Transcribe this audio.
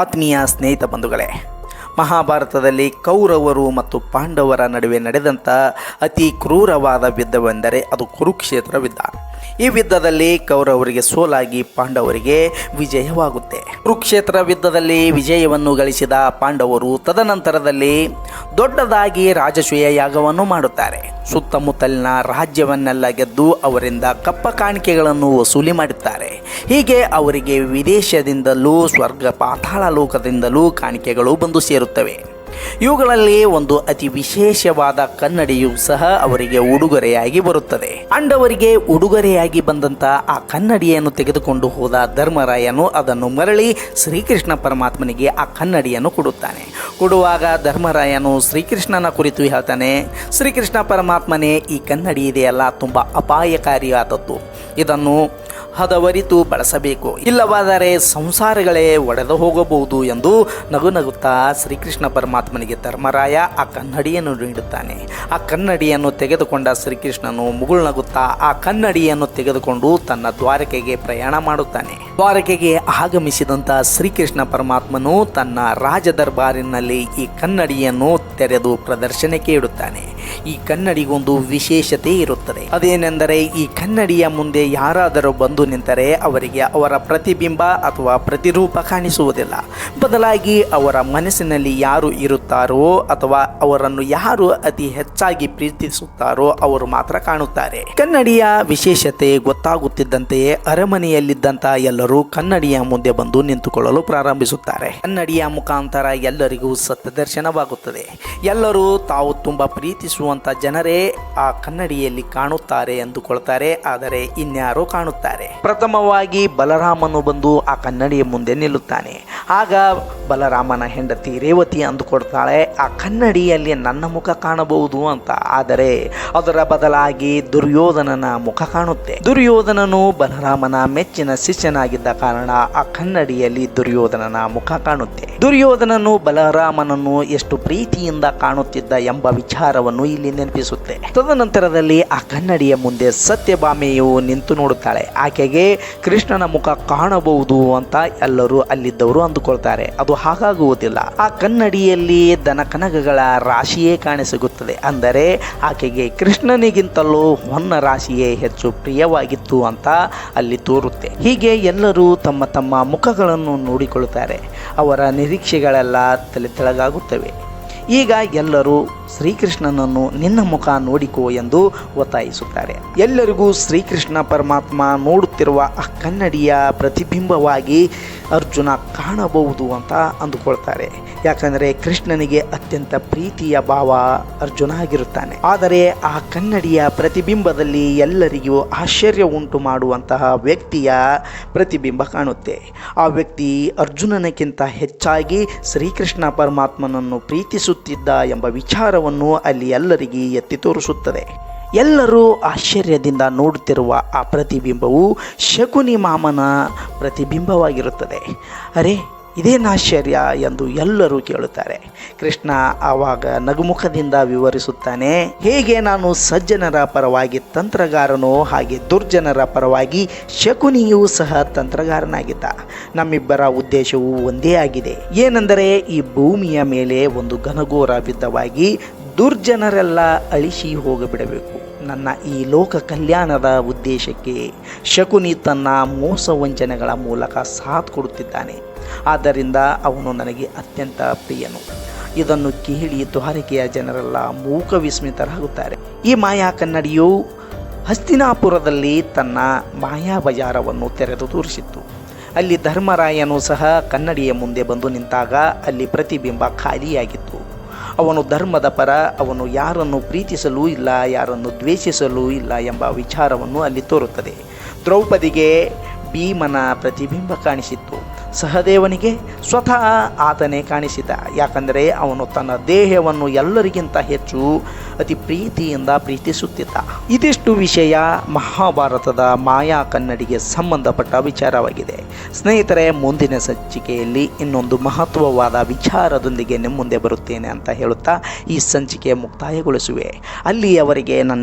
ಆತ್ಮೀಯ ಸ್ನೇಹಿತ ಬಂಧುಗಳೇ, ಮಹಾಭಾರತದಲ್ಲಿ ಕೌರವರು ಮತ್ತು ಪಾಂಡವರ ನಡುವೆ ನಡೆದಂಥ ಅತಿ ಕ್ರೂರವಾದ ಯುದ್ಧವೆಂದರೆ ಅದು ಕುರುಕ್ಷೇತ್ರ ಯುದ್ಧ ಈ ಯುದ್ಧದಲ್ಲಿ ಕೌರವರಿಗೆ ಸೋಲಾಗಿ ಪಾಂಡವರಿಗೆ ವಿಜಯವಾಗುತ್ತೆ. ಕುರುಕ್ಷೇತ್ರ ಯುದ್ಧದಲ್ಲಿ ವಿಜಯವನ್ನು ಗಳಿಸಿದ ಪಾಂಡವರು ತದನಂತರದಲ್ಲಿ ದೊಡ್ಡದಾಗಿ ರಾಜಸೂಯ ಯಾಗವನ್ನು ಮಾಡುತ್ತಾರೆ. ಸುತ್ತಮುತ್ತಲಿನ ರಾಜ್ಯವನ್ನೆಲ್ಲ ಗೆದ್ದು ಅವರಿಂದ ಕಪ್ಪ ಕಾಣಿಕೆಗಳನ್ನು ವಸೂಲಿ ಮಾಡುತ್ತಾರೆ. ಹೀಗೆ ಅವರಿಗೆ ವಿದೇಶದಿಂದಲೂ, ಸ್ವರ್ಗ ಪಾತಾಳ ಲೋಕದಿಂದಲೂ ಕಾಣಿಕೆಗಳು ಬಂದು ಸೇರುತ್ತವೆ. ಇವುಗಳಲ್ಲಿ ಒಂದು ಅತಿ ವಿಶೇಷವಾದ ಕನ್ನಡಿಯು ಸಹ ಅವರಿಗೆ ಉಡುಗೊರೆಯಾಗಿ ಬರುತ್ತದೆ. ಅಂಡವರಿಗೆ ಉಡುಗೊರೆಯಾಗಿ ಬಂದಂತ ಆ ಕನ್ನಡಿಯನ್ನು ತೆಗೆದುಕೊಂಡು ಹೋದ ಧರ್ಮರಾಯನು ಅದನ್ನು ಮರಳಿ ಶ್ರೀಕೃಷ್ಣ ಪರಮಾತ್ಮನಿಗೆ ಆ ಕನ್ನಡಿಯನ್ನು ಕೊಡುತ್ತಾನೆ. ಕೊಡುವಾಗ ಧರ್ಮರಾಯನು ಶ್ರೀಕೃಷ್ಣನ ಕುರಿತು ಹೇಳ್ತಾನೆ, ಶ್ರೀಕೃಷ್ಣ ಪರಮಾತ್ಮನೇ, ಈ ಕನ್ನಡಿ ಇದೆಯಲ್ಲ ತುಂಬ ಅಪಾಯಕಾರಿಯಾದದ್ದು. ಇದನ್ನು ಹದವರಿತು ಬಳಸಬೇಕು. ಇಲ್ಲವಾದರೆ ಸಂಸಾರಗಳೇ ಒಡೆದು ಹೋಗಬಹುದು ಎಂದು ನಗು ನಗುತ್ತಾ ಶ್ರೀಕೃಷ್ಣ ಪರಮಾತ್ಮನಿಗೆ ಧರ್ಮರಾಯ ಆ ಕನ್ನಡಿಯನ್ನು ನೀಡುತ್ತಾನೆ. ಆ ಕನ್ನಡಿಯನ್ನು ತೆಗೆದುಕೊಂಡ ಶ್ರೀಕೃಷ್ಣನು ಮುಗುಳ್ನಗುತ್ತಾ ಆ ಕನ್ನಡಿಯನ್ನು ತೆಗೆದುಕೊಂಡು ತನ್ನ ದ್ವಾರಕೆಗೆ ಪ್ರಯಾಣ ಮಾಡುತ್ತಾನೆ. ದ್ವಾರಕೆಗೆ ಆಗಮಿಸಿದಂಥ ಶ್ರೀಕೃಷ್ಣ ಪರಮಾತ್ಮನು ತನ್ನ ರಾಜ ದರ್ಬಾರಿನಲ್ಲಿ ಈ ಕನ್ನಡಿಯನ್ನು ತೆರೆದು ಪ್ರದರ್ಶನಕ್ಕೆ ಇಡುತ್ತಾನೆ. ಈ ಕನ್ನಡಿಗೊಂದು ವಿಶೇಷತೆ ಇರುತ್ತದೆ. ಅದೇನೆಂದರೆ ಈ ಕನ್ನಡಿಯ ಮುಂದೆ ಯಾರಾದರೂ ಬಂದು ನಿಂತರೆ ಅವರಿಗೆ ಅವರ ಪ್ರತಿಬಿಂಬ ಅಥವಾ ಪ್ರತಿರೂಪ ಕಾಣಿಸುವುದಿಲ್ಲ. ಬದಲಾಗಿ ಅವರ ಮನಸ್ಸಿನಲ್ಲಿ ಯಾರು ಇರುತ್ತಾರೋ ಅಥವಾ ಅವರನ್ನು ಯಾರು ಅತಿ ಹೆಚ್ಚಾಗಿ ಪ್ರೀತಿಸುತ್ತಾರೋ ಅವರು ಮಾತ್ರ ಕಾಣುತ್ತಾರೆ. ಕನ್ನಡಿಯ ವಿಶೇಷತೆ ಗೊತ್ತಾಗುತ್ತಿದ್ದಂತೆಯೇ ಅರಮನೆಯಲ್ಲಿದ್ದಂತ ಎಲ್ಲರೂ ಕನ್ನಡಿಯ ಮುಂದೆ ಬಂದು ನಿಂತುಕೊಳ್ಳಲು ಪ್ರಾರಂಭಿಸುತ್ತಾರೆ. ಕನ್ನಡಿಯ ಮುಖಾಂತರ ಎಲ್ಲರಿಗೂ ಸತ್ಯದರ್ಶನವಾಗುತ್ತದೆ. ಎಲ್ಲರೂ ತಾವು ತುಂಬ ಪ್ರೀತಿಸುವಂಥ ಜನರೇ ಆ ಕನ್ನಡಿಯಲ್ಲಿ ಕಾಣುತ್ತಾರೆ ಎಂದುಕೊಳ್ತಾರೆ ಆದರೆ ಇನ್ಯಾರೋ ಕಾಣುತ್ತಾರೆ. ಪ್ರಥಮವಾಗಿ ಬಲರಾಮನು ಬಂದು ಆ ಕನ್ನಡಿಯ ಮುಂದೆ ನಿಲ್ಲುತ್ತಾನೆ. ಆಗ ಬಲರಾಮನ ಹೆಂಡತಿ ರೇವತಿ ಅಂದುಕೊಡ್ತಾಳೆ ಆ ಕನ್ನಡಿಯಲ್ಲಿ ನನ್ನ ಮುಖ ಕಾಣಬಹುದು ಅಂತ, ಆದರೆ ಅದರ ಬದಲಾಗಿ ದುರ್ಯೋಧನನ ಮುಖ ಕಾಣುತ್ತೆ. ದುರ್ಯೋಧನನು ಬಲರಾಮನ ಮೆಚ್ಚಿನ ಶಿಷ್ಯನಾಗಿದ್ದ ಕಾರಣ ಆ ಕನ್ನಡಿಯಲ್ಲಿ ದುರ್ಯೋಧನನ ಮುಖ ಕಾಣುತ್ತೆ. ದುರ್ಯೋಧನನು ಬಲರಾಮನನ್ನು ಎಷ್ಟು ಪ್ರೀತಿಯಿಂದ ಕಾಣುತ್ತಿದ್ದ ಎಂಬ ವಿಚಾರವನ್ನು ಇಲ್ಲಿ ನೆನಪಿಸುತ್ತೆ. ತದನಂತರದಲ್ಲಿ ಆ ಕನ್ನಡಿಯ ಮುಂದೆ ಸತ್ಯಭಾಮೆಯು ನಿಂತು ನೋಡುತ್ತಾಳೆ. ಆಕೆಗೆ ಕೃಷ್ಣನ ಮುಖ ಕಾಣಬಹುದು ಅಂತ ಎಲ್ಲರೂ ಅಲ್ಲಿದ್ದವರು ಅಂದುಕೊಳ್ತಾರೆ. ಅದು ಹಾಗಾಗುವುದಿಲ್ಲ. ಆ ಕನ್ನಡಿಯಲ್ಲಿ ದನಕನಗಗಳ ರಾಶಿಯೇ ಕಾಣಿಸಿಗುತ್ತದೆ. ಅಂದರೆ ಆಕೆಗೆ ಕೃಷ್ಣನಿಗಿಂತಲೂ ಹೊನ್ನ ರಾಶಿಯೇ ಹೆಚ್ಚು ಪ್ರಿಯವಾಗಿತ್ತು ಅಂತ ಅಲ್ಲಿ ತೋರುತ್ತೆ. ಹೀಗೆ ಎಲ್ಲರೂ ತಮ್ಮ ತಮ್ಮ ಮುಖಗಳನ್ನು ನೋಡಿಕೊಳ್ಳುತ್ತಾರೆ. ಅವರ ನಿರೀಕ್ಷೆಗಳೆಲ್ಲ ತಲೆ ತೆಳಗಾಗುತ್ತವೆ. ಈಗ ಎಲ್ಲರೂ ಶ್ರೀಕೃಷ್ಣನನ್ನು ನಿನ್ನ ಮುಖ ನೋಡಿಕೋ ಎಂದು ಒತ್ತಾಯಿಸುತ್ತಾರೆ. ಎಲ್ಲರಿಗೂ ಶ್ರೀಕೃಷ್ಣ ಪರಮಾತ್ಮ ನೋಡುತ್ತಿರುವ ಆ ಕನ್ನಡಿಯ ಪ್ರತಿಬಿಂಬವಾಗಿ ಅರ್ಜುನ ಕಾಣಬಹುದು ಅಂತ ಅಂದುಕೊಳ್ತಾರೆ. ಯಾಕಂದರೆ ಕೃಷ್ಣನಿಗೆ ಅತ್ಯಂತ ಪ್ರೀತಿಯ ಭಾವ ಅರ್ಜುನ ಆಗಿರುತ್ತಾನೆ ಆದರೆ ಆ ಕನ್ನಡಿಯ ಪ್ರತಿಬಿಂಬದಲ್ಲಿ ಎಲ್ಲರಿಗೂ ಆಶ್ಚರ್ಯ ಉಂಟು ಮಾಡುವಂತಹ ವ್ಯಕ್ತಿಯ ಪ್ರತಿಬಿಂಬ ಕಾಣುತ್ತೆ. ಆ ವ್ಯಕ್ತಿ ಅರ್ಜುನನಕ್ಕಿಂತ ಹೆಚ್ಚಾಗಿ ಶ್ರೀಕೃಷ್ಣ ಪರಮಾತ್ಮನನ್ನು ಪ್ರೀತಿಸುತ್ತಿದ್ದ ಎಂಬ ವಿಚಾರವನ್ನು ಅಲ್ಲಿ ಎಲ್ಲರಿಗೆ ಎತ್ತಿ ತೋರಿಸುತ್ತದೆ. ಎಲ್ಲರೂ ಆಶ್ಚರ್ಯದಿಂದ ನೋಡುತ್ತಿರುವ ಆ ಪ್ರತಿಬಿಂಬವು ಶಕುನಿ ಮಾಮನ ಪ್ರತಿಬಿಂಬವಾಗಿರುತ್ತದೆ. ಅರೆ ಇದೇನು ಆಶ್ಚರ್ಯ ಎಂದು ಎಲ್ಲರೂ ಕೇಳುತ್ತಾರೆ. ಕೃಷ್ಣ ಆವಾಗ ನಗುಮುಖದಿಂದ ವಿವರಿಸುತ್ತಾನೆ, ಹೇಗೆ ನಾನು ಸಜ್ಜನರ ಪರವಾಗಿ ತಂತ್ರಗಾರನೋ ಹಾಗೆ ದುರ್ಜನರ ಪರವಾಗಿ ಶಕುನಿಯೂ ಸಹ ತಂತ್ರಗಾರನಾಗಿದ್ದ. ನಮ್ಮಿಬ್ಬರ ಉದ್ದೇಶವು ಒಂದೇ ಆಗಿದೆ. ಏನೆಂದರೆ ಈ ಭೂಮಿಯ ಮೇಲೆ ಒಂದು ಘನಘೋರ ವಿದ್ಧವಾಗಿ ದುರ್ಜನರೆಲ್ಲ ಅಳಿಸಿ ಹೋಗಿಬಿಡಬೇಕು. ನನ್ನ ಈ ಲೋಕ ಕಲ್ಯಾಣದ ಉದ್ದೇಶಕ್ಕೆ ಶಕುನಿ ತನ್ನ ಮೋಸ ವಂಚನೆಗಳ ಮೂಲಕ ಸಾಥ್ ಕೊಡುತ್ತಿದ್ದಾನೆ. ಆದ್ದರಿಂದ ಅವನು ನನಗೆ ಅತ್ಯಂತ ಪ್ರಿಯನು. ಇದನ್ನು ಕೇಳಿ ದ್ವಾರಕೆಯ ಜನರೆಲ್ಲ ಮೂಕ ವಿಸ್ಮಿತರಾಗುತ್ತಾರೆ. ಈ ಮಾಯಾ ಕನ್ನಡಿಯು ಹಸ್ತಿನಾಪುರದಲ್ಲಿ ತನ್ನ ಮಾಯಾ ಬಜಾರವನ್ನು ತೆರೆದು ತೋರಿಸಿತ್ತು. ಅಲ್ಲಿ ಧರ್ಮರಾಯನು ಸಹ ಕನ್ನಡಿಯ ಮುಂದೆ ಬಂದು ನಿಂತಾಗ ಅಲ್ಲಿ ಪ್ರತಿಬಿಂಬ ಖಾಲಿಯಾಗಿತ್ತು. ಅವನು ಧರ್ಮದ ಪರ, ಅವನು ಯಾರನ್ನು ಪ್ರೀತಿಸಲೂ ಇಲ್ಲ, ಯಾರನ್ನು ದ್ವೇಷಿಸಲೂ ಇಲ್ಲ ಎಂಬ ವಿಚಾರವನ್ನು ಅಲ್ಲಿ ತೋರುತ್ತದೆ. ದ್ರೌಪದಿಗೆ ಭೀಮನ ಪ್ರತಿಬಿಂಬ ಕಾಣಿಸಿತ್ತು. ಸಹದೇವನಿಗೆ ಸ್ವತಃ ಆತನೇ ಕಾಣಿಸಿದ. ಯಾಕಂದರೆ ಅವನು ತನ್ನ ದೇಹವನ್ನು ಎಲ್ಲರಿಗಿಂತ ಹೆಚ್ಚು ಅತಿ ಪ್ರೀತಿಯಿಂದ ಪ್ರೀತಿಸುತ್ತಿದ್ದ. ಇದಿಷ್ಟು ವಿಷಯ ಮಹಾಭಾರತದ ಮಾಯಾ ಕನ್ನಡಿಗೆ ಸಂಬಂಧಪಟ್ಟ ವಿಚಾರವಾಗಿದೆ. ಸ್ನೇಹಿತರೆ, ಮುಂದಿನ ಸಂಚಿಕೆಯಲ್ಲಿ ಇನ್ನೊಂದು ಮಹತ್ವವಾದ ವಿಚಾರದೊಂದಿಗೆ ನಿಮ್ಮ ಮುಂದೆ ಬರುತ್ತೇನೆ ಅಂತ ಹೇಳುತ್ತಾ ಈ ಸಂಚಿಕೆ ಮುಕ್ತಾಯಗೊಳಿಸುವೆ. ಅಲ್ಲಿಯವರೆಗೆ ನನ್ನ